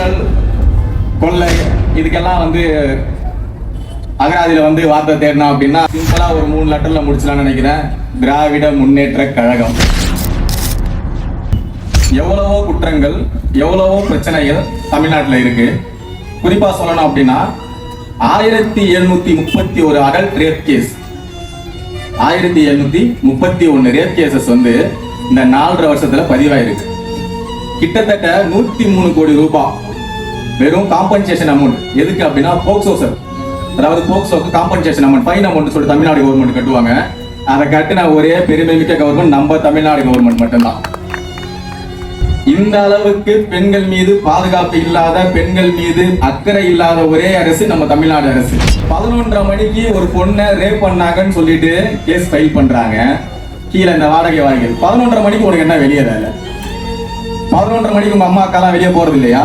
ஊழல் கொள்ளை இதுக்கெல்லாம் வந்து அகராதியில வந்து வார்த்தை தேடினா அப்படின்னா சிம்பிளாக ஒரு மூணு லெட்டரில் முடிச்சலாம்னு நினைக்கிறேன். திராவிட முன்னேற்ற கழகம். எவ்வளவோ குற்றங்கள் எவ்வளவோ பிரச்சனைகள் தமிழ்நாட்டில் இருக்கு. குறிப்பா சொல்லணும் அப்படின்னா ஆயிரத்தி எழுநூத்தி முப்பத்தி ஒரு அடல்ட் ரேப் கேஸ் ஆயிரத்தி எழுநூத்தி முப்பத்தி ஒன்று ரேப் கேசஸ் வந்து இந்த நாலரை வருஷத்துல பதிவாயிருக்கு. கிட்டத்தட்ட நூத்தி மூணு கோடி ரூபாய். வெறும் காம்பன்சேஷன் அமௌண்ட் எதுக்கு அப்படின்னா போக்சோ சார். அதாவது போக்சோக்கு காம்பன்சேஷன் அமௌண்ட் ஃபைன் அமௌண்ட் சொல்லி தமிழ்நாடு கவர்மெண்ட் கட்டுவாங்க. அதை கட்டின ஒரே பெருமை மிக்க கவர்மெண்ட் நம்ம தமிழ்நாடு கவர்மெண்ட் மட்டும்தான். இந்த அளவுக்கு பெண்கள் மீது பாதுகாப்பு இல்லாத பெண்கள் மீது அக்கறை இல்லாத ஒரே அரசு நம்ம தமிழ்நாடு அரசு. பதினொன்றரை மணிக்கு ஒரு பொண்ணை ரேப் பண்ணாங்கன்னு சொல்லிட்டு கேஸ் ஃபைல் பண்றாங்க. கீழே இந்த வாடகை வாடகை பதினொன்றரை மணிக்கு உனக்கு என்ன வெளியே வேலை? பதினொன்றரை மணிக்கு உங்க அம்மா அக்காலாம் வெளியே போறது இல்லையா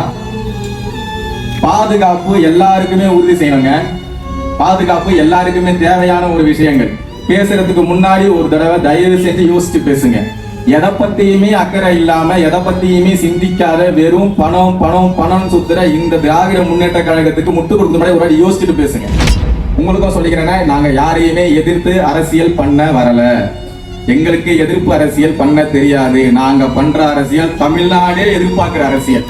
பாதுகாப்பு எல்லாருக்குமே உறுதி செய்யணுங்க. பாதுகாப்பு எல்லாருக்குமே தேவையான ஒரு விஷயங்கள். பேசுறதுக்கு முன்னாடி ஒரு தடவை தயவு செஞ்சு யோசிச்சு பேசுங்க. எதை பத்தியுமே அக்கறை இல்லாம எதை பத்தியுமே சிந்திக்காத வெறும் பணம் பணம் பணம் சுத்துற இந்த திராவிட முன்னேற்ற கழகத்துக்கு முட்டு கொடுத்த முன்னாடி ஒரு வாட்டி யோசிச்சுட்டு பேசுங்க. உங்களுக்கும் சொல்லிக்கிறேன்னா நாங்க யாரையுமே எதிர்த்து அரசியல் பண்ண வரல. எங்களுக்கு எதிர்ப்பு அரசியல் பண்ண தெரியாது. நாங்க பண்ற அரசியல் தமிழ்நாடே எதிர்பார்க்கிற அரசியல்.